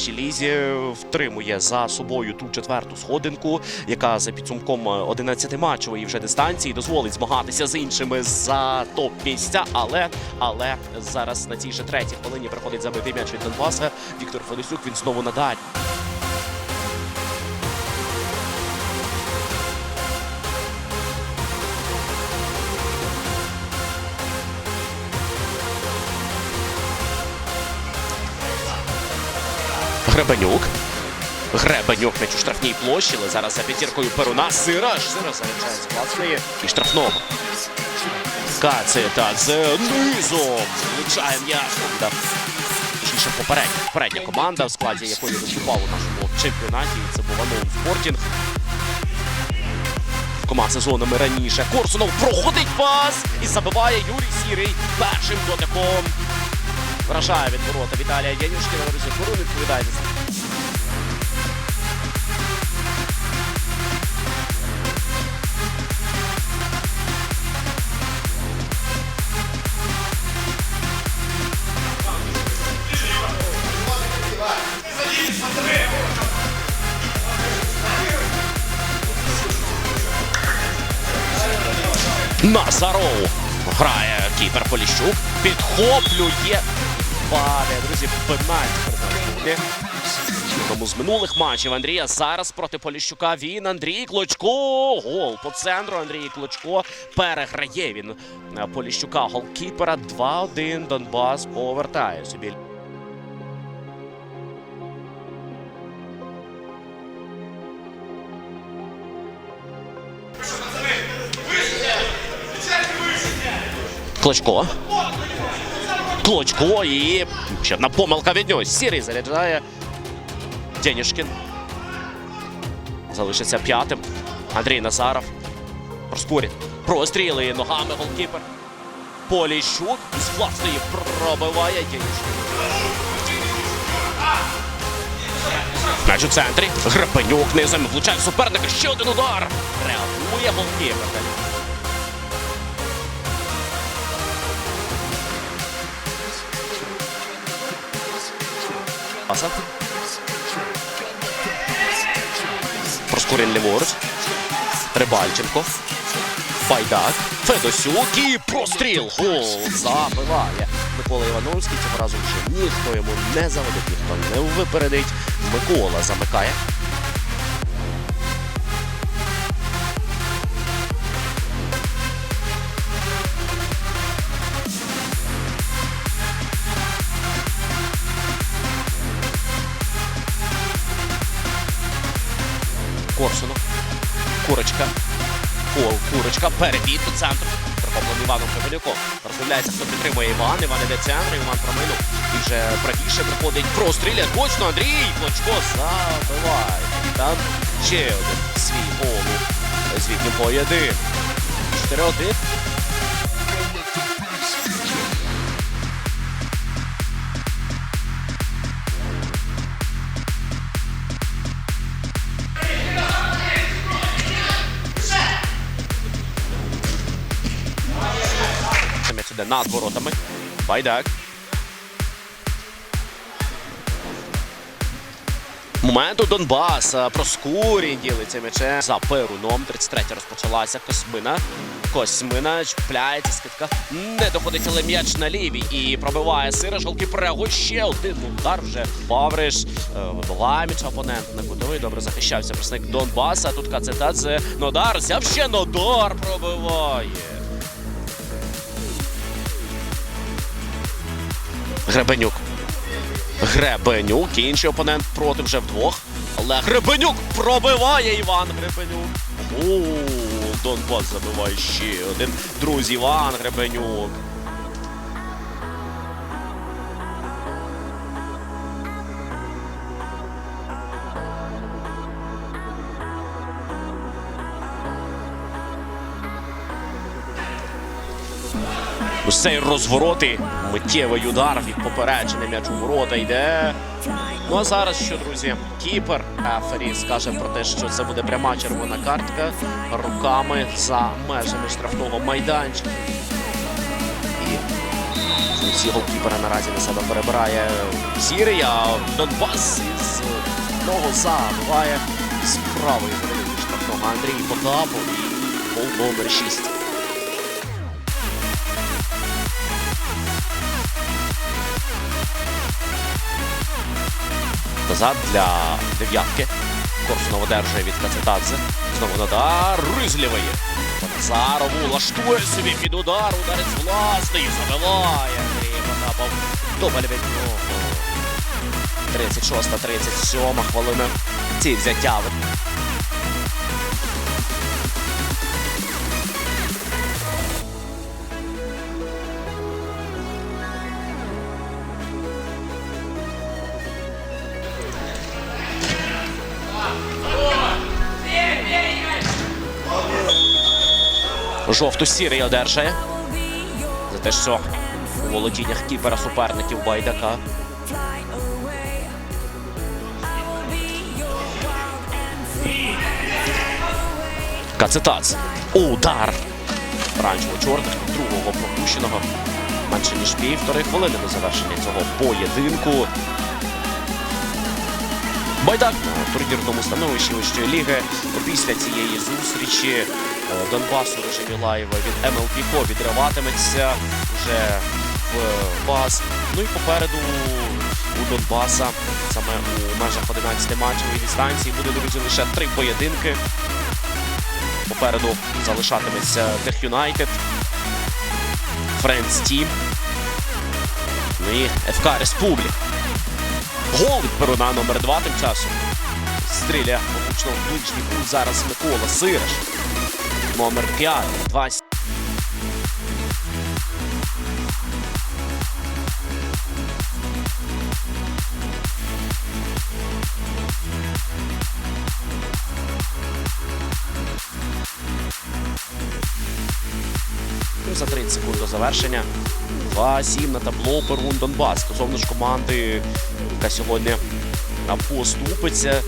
першій втримує за собою ту четверту сходинку, яка за підсумком 11-матчової вже дистанції дозволить змагатися з іншими за топ місця. Але але зараз на цій же третій хвилині приходить забитий м'яч від Донбаса. Віктор Федосюк він знову надалі. Гребенюк. Гребенюк м'яч у штрафній площі, але зараз за п'ятіркою Перуна. Сираж. Сираж заряджає з власної і штрафного. Каци так з низом. Влучає м'яч. Точніше, попередня, попередня команда, в складі якої виступав у нашому чемпіонаті. Це був Аноун Спортінг. Команд сезонами раніше. Корсунов проходить пас і забиває Юрій Сірий першим дотиком. Вражає від ворота Віталія Янюшкіна. Друзі, Корун відповідає. Назаров грає кіпер Поліщук, підхоплює. Паде, друзі, пенальті. Одному з минулих матчів Андрія зараз проти Поліщука. Він Андрій Клочко. Гол по центру. Андрій Клочко переграє він е, Поліщука голкіпера. 2-1. Донбас повертає собі. Клочко. Клочко і ще одна помилка від нього. Сірий заряджає. Денішкін. Залишиться п'ятим. Андрій Назаров. Проскурить. Простріли ногами голкіпер. Поліщук з власної пробиває. М'яч у центрі. Гребенюк низом влучає суперника. Ще один удар. Реагує голкіпер. Паса. Проскурин ліворуч. Рибальченко. Байдак. Федосюк і простріл. Гол забиває. Микола Івановський цього разу вже ніхто йому не заводить, ніхто не випередить. Микола замикає. Корсунов. Курочка. Кол, курочка. Перебіг до центру. Прихоплений Іваном Кривенюком. Розмовляється, хто підтримує Іван. Іван іде центр. Іван проминув. І вже правіше приходить простріля. Точно Андрій. Клочко забиває. Там ще один свій голу. Звідки поєдин. поєдинку. 4-1. Це над воротами. Байдак. Момент у Донбаса. Проскурінь ділиться м'ячем. За Перуном. 33 розпочалася Космина. Космина чіпляється, скидка. Не доходить, але м'яч на лівій. І пробиває Сириш. Голкіпер реагує. Ще один удар вже. Павриш е, м'яч опонент на кутовий. Добре захищався представник Донбаса. Тут Кацетадзе. Нодар. Взяв ще Нодар пробиває. Гребенюк. Гребенюк. Інший опонент проти вже вдвох. Але Гребенюк пробиває Іван Гребенюк. Гол. Донбас забиває ще один. Друзі, Іван Гребенюк. Ось цей розворот і миттєвий удар від попереджений м'яч у ворота йде. Ну а зараз що, друзі, кіпер Ефері скаже про те, що це буде пряма червона картка руками за межами штрафного майданчика. І Всі голкіпера наразі на себе перебирає Сірія. Донбас із одного забиває з правої штрафного Андрій Потапов і гол номер 6. Назад для дев'ятки. Корсунов одержує від Кацетадзе. Знову надар. Ризлєвий. Назарову лаштує собі під удар. Ударець власний. Забиває. Андрій Потапов. Дубль від нього. 36-37 хвилина. Ці взяття. Жовто-сірий одержає. За те, що у володіннях кіпера суперників Байдака. Кацетац. Удар. Ранчево чорних другого пропущеного. Менше ніж півтори хвилини до завершення цього поєдинку. Байдак на турнірному становищі вищої ліги після цієї зустрічі е, Донбасу режимі лайва від МЛПКО відриватиметься вже в баз. Ну і попереду у Донбаса саме у межах 11 матчевої дистанції буде друзі лише три поєдинки. Попереду залишатиметься Тех Юнайтед, Френдс Тім. Ну і ФК Республік. Гол від Перуна номер 2 тим часом. Стріляє влучно в ближній кут зараз Микола Сираш. Номер 5. 2 Ну, за 30 секунд до завершення. 2-7 на табло Перун Донбас. Стосовно ж команди, яка сьогодні поступиться.